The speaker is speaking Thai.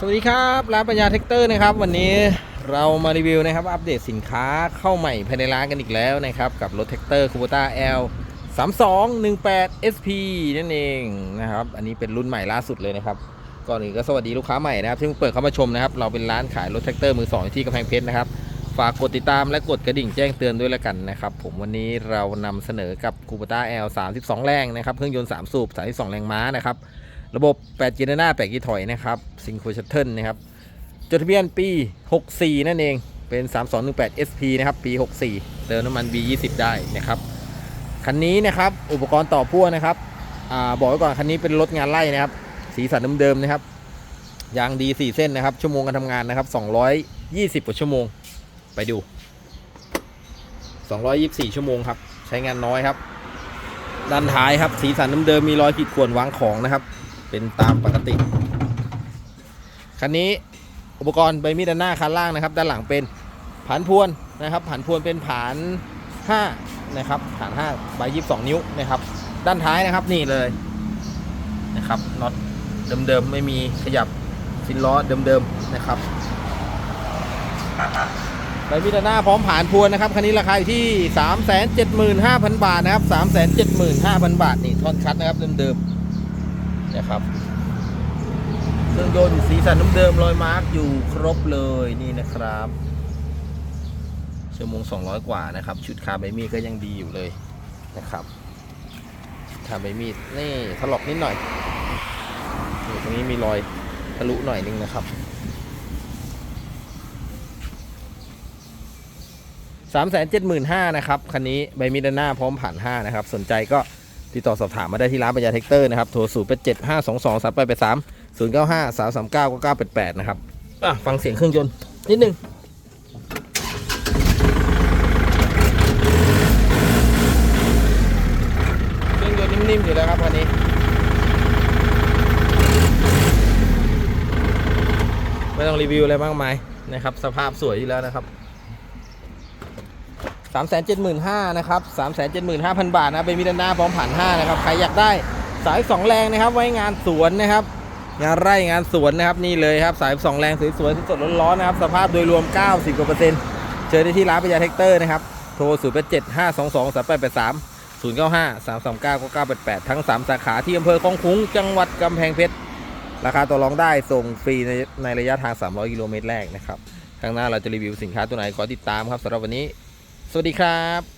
สวัสดีครับร้านปัญญาเทคเตอร์นะครับ วันนี้เรามารีวิวนะครับ อัปเดตสินค้าเข้าใหม่ภายในร้านกันอีกแล้วนะครับ กับรถแท็กเตอร์คูโบต้า L 3218 SP นั่นเองนะครับ อันนี้เป็นรุ่นใหม่ล่าสุดเลยนะครับ ก่อนอื่นก็สวัสดีลูกค้าใหม่นะครับที่เพิ่งเปิดเข้ามาชมนะครับ เราเป็นร้านขายรถแท็กเตอร์มือสองที่กำแพงเพชรนะครับ ฝากกดติดตามและกดกระดิ่งแจ้งเตือนด้วยละกันนะครับ ผมวันนี้เรานำเสนอกับคูโบต้า L 32 แรงนะครับ เครื่องยนต์3สูบ32 แรงม้านะครับ ระบบ 8 เกียร์หน้า 8 เกียร์ถอยนะครับซิงโครชัตเทิลนะครับ จดทะเบียนปี 64 นั่นเอง เป็น 3218 SP นะครับ ปี 64 เติมน้ำมัน B20 ได้นะครับ คันนี้นะครับ อุปกรณ์ต่อพ่วงนะครับอบอกไว้ก่อน คันนี้เป็นรถงานไล่นะครับ สีสันเดิมๆนะครับ ยางดี 4 เส้นนะครับ ชั่วโมงการทำงานนะครับ 220กว่าชั่วโมง ไปดู 224 ชั่วโมงครับ ใช้งานน้อยครับ ด้านท้ายครับ สีสันเดิมๆมีรอยขีดข่วนวางของนะครับ เป็นตามปกติ คันนี้อุปกรณ์ใบมีดด้านหน้าคันล่างนะครับ ด้านหลังเป็นผานพวนนะครับผานพวนเป็นผาน5นะครับผาน5ใบ22 นิ้วนะครับ ด้านท้ายนะครับนี่เลยนะครับน็อตเดิมๆไม่มีขยับฟินล้อเดิมๆนะครับใบมีดด้านหน้าพร้อมผานพวนนะครับคันนี้ราคาอยู่ที่ 375,000 บาทนะครับ 375,000 บาทนี่ท่อนคัดนะครับเดิมๆ นะครับเครื่องยนต์สีสันเดิมๆรอยมาร์กอยู่ครบเลยนี่นะครับชั่วโมง 200 กว่านะครับ ชุดคาร์ไบมีก็ยังดีอยู่เลยนะครับคาร์ไบมีดนี่ถลอกนิดหน่อยตรงนี้มีรอยทะลุหน่อยนึงนะครับสามแสนเจ็ดหมื่นห้านะครับ คันนี้ใบมีดด้านหน้าพร้อมผ่านห้านะครับ สนใจก็ ติดต่อสอบถามมาได้ที่ร้านปัญญาเทคเตอร์นะครับโทรศูนย์เป็นเจ็ดห้าสองสองสามแปดแปดสามศูนย์เก้าห้าสามสามเก้าเก้าแปดแปดนะครับอะฟังเสียงเครื่องยนต์นิดนึงเครื่องยนต์นิ่มๆอยู่แล้วครับคันนี้ไม่ต้องรีวิวอะไรมากมายนะครับ สภาพสวยอยู่แล้วนะครับ 375,000นะครับ375,000บาทนะเป็นมิดานหน้าพร้อมผ่าน5นะครับ ใครอยากได้สาย2แรงนะครับ ไว้งานสวนนะครับ งานไร่งานสวนนะครับ นี่เลยครับ สาย2แรงสวยๆสดๆร้อนๆนะครับ สภาพโดยรวม 90กว่าเปอร์เซ็นต์เจอได้ที่ร้านปัญญาเทคเตอร์นะครับ โทร0 8 7 5 2 2 3 8 8 3 0 9 5 3 3 9 9 8 8 ทั้ง 3 สาขาที่อำเภอคลองขลุงจังหวัดกำแพงเพชร ราคาต่อรองได้ส่งฟรีในในระยะทาง 300 กิโลเมตรแรกนะครับ ข้างหน้าเราจะรีวิวสินค้าตัวไหนขอติดตามครับสำหรับวันนี้ สวัสดีครับ